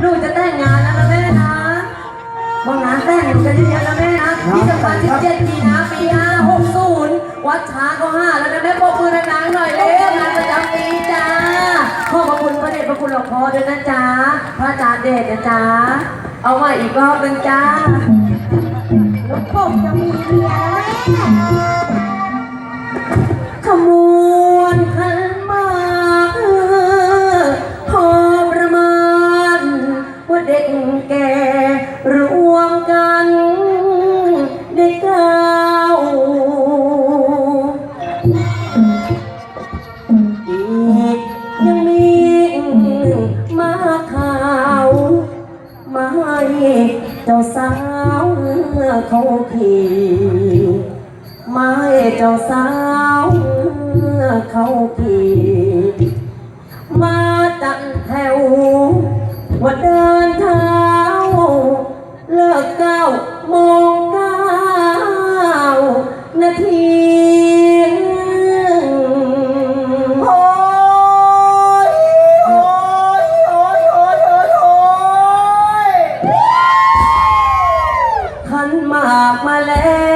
หนูจะแต่งงานแล้วนะแม่นะว่างานแต่งหนูจะเรียนแล้วแม่นะที่สำคัญ17มีนาปี560วัดช้างก็ห้าแล้วนะแม่ปรบมือดังๆหน่อยเร็วงานประจำปีจ้าขอบพระคุณพระเดชพระคุณหลวงพ่อด้วยนะจ๊ะพระอาจารย์เดชนะจ๊ะเอาใหม่อีกรอบหนึงจ้าลูกผมจะมีเมียแล้วแม่ เด็กแก่รวมกันได้เก้าวอีกยังมีมาข่าวมาให้เจ้าสาวเขาขี่มาให้เจ้าสาวเขาขี่มาจัดแถว ว่าเดินเท้าเลิกเก้าโมงเก้านาทีโอ้ยโอ้ยโอ้ยโอ้ยโอ้ยโอ้ยขันหมากมาแล้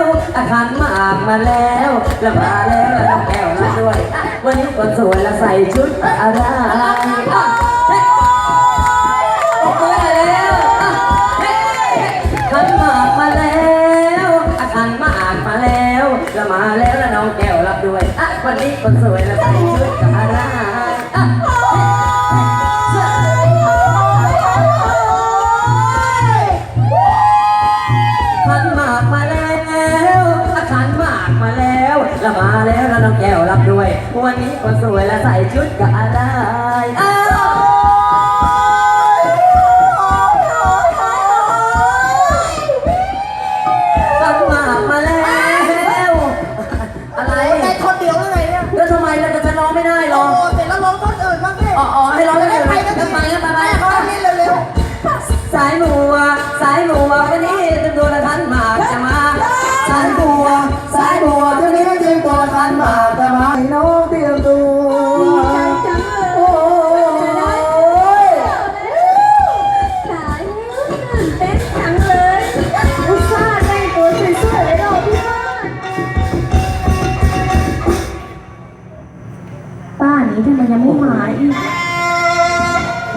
วอาขันหมากมาแล้วแล้วมาแล้วแล้วน้องแก้วมาด้วย วันนี้ก็สวยและใส่ชุดอะไร วันนี้คนสวยและใส่ชุดอะไรอะเฮ้ยขันหมากมาแล้วอาขันหมากมาแล้วแล้วมาแล้วแล้วน้องแก้วรับด้วย วันนี้คนสวยและใส่ชุดกับอะไรอ้า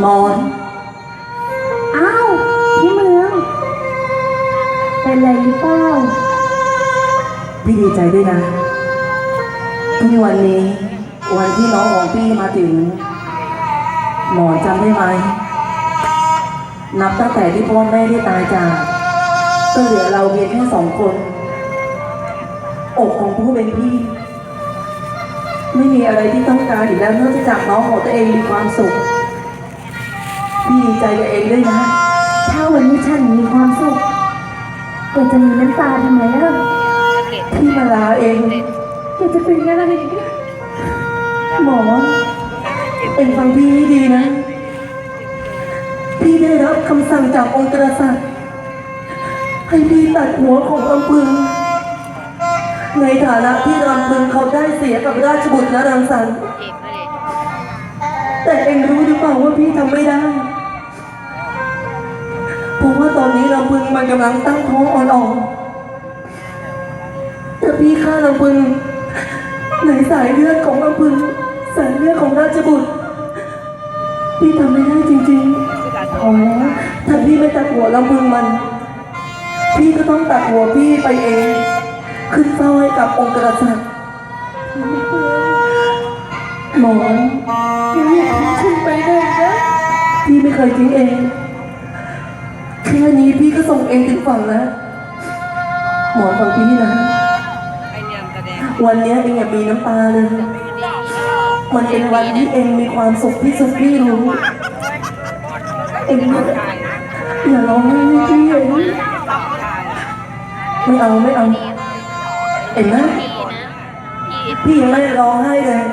มอนอ้าวพี่เมือง เป็นไรหรือเปล่าพี่ดีใจด้วยนะที่วันนี้ วันที่น้องของพี่มาถึง หมอนจำได้ไหม นับตั้งแต่ที่พ่อแม่ได้ตายจากก็เหลือเราเพียงแค่สองคน อกของผู้เป็นพี่ ไม่มีอะไรที่ต้องการอีกแล้วนอกจากน้องของตัวเองมีความสุข พี่ดีใจกับเองด้วยนะ ถ้าวันนี้ฉันมีความสุขแกจะมีน้ำตาทำไมล่ะพี่มาลาเองแกจะเป็นอะไรหมอเองฟังพี่ให้ดีนะ พี่ได้รับคำสั่งจากองค์กษัตริย์ให้พี่ตัดหัวของลำพึง ในฐานะที่ลำพึงเขาได้เสียกับราชบุตรนรังสรรค์แต่เองรู้หรือเปล่าว่าพี่ทำไม่ได้ มันกำลังตั้งท้องอ่อนๆแต่พี่ฆ่าลำพึงในสายเลือดของลำพึงสายเลือดของราชบุตร พี่ทำไม่ได้จริงๆพอแล้วถ้าพี่ไม่ตัดหัวลำพึงมัน พี่ก็ต้องตัดหัวพี่ไปเอง ขึ้นเฝ้าให้กับองค์กษัตริย์หมอนพี่อย่าทิ้งฉันไปเลยนะพี่ไม่เคยทิ้งเอง แค่นี้พี่ก็ส่งเองถึงฝั่งแล้ว หมอนฟังพี่นะ วันนี้เองอย่ามีน้ำตาเลย มันเป็นวันที่เองมีความสุขที่สุดพี่รู้ เองอย่าร้องไห้พี่เองไม่เอาไม่เอาเห็นไหมพี่ยังไม่ได้ร้องไห้เลย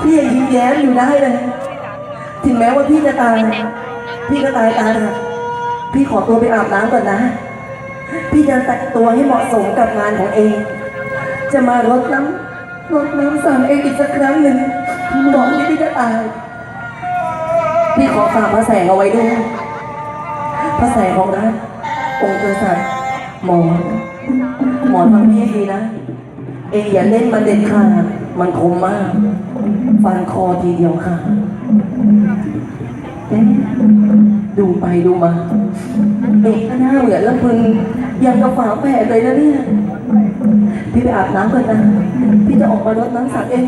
พี่ยังยิ้มแย้มอยู่ได้เลย ถึงแม้ว่าพี่จะตาย พี่ก็ตายตายเถอะ พี่ขอตัวไปอาบน้ำก่อนนะ พี่จะแต่งตัวให้เหมาะสมกับงานของเอง จะมารดน้ำรดน้ำสั่งเองอีกสักครั้งหนึ่งก่อนที่พี่จะตาย พี่ขอฝากพระแสงเอาไว้ด้วยพระแสงของรัฐองค์กษัตริย์หมอหมอฟังพี่ดีนะ เองอย่าเล่นมันเด็ดขาดมันคมมาก ฟันคอทีเดียวค่ะเอ๊ะ ดูไปดูมาเอกก็หน้าเหมือนแล้วพึงยังกับฝาแฝดเลยนะเนี่ย พี่ไปอาบน้ำก่อนนะ พี่จะออกมารดน้ำสัตว์เอง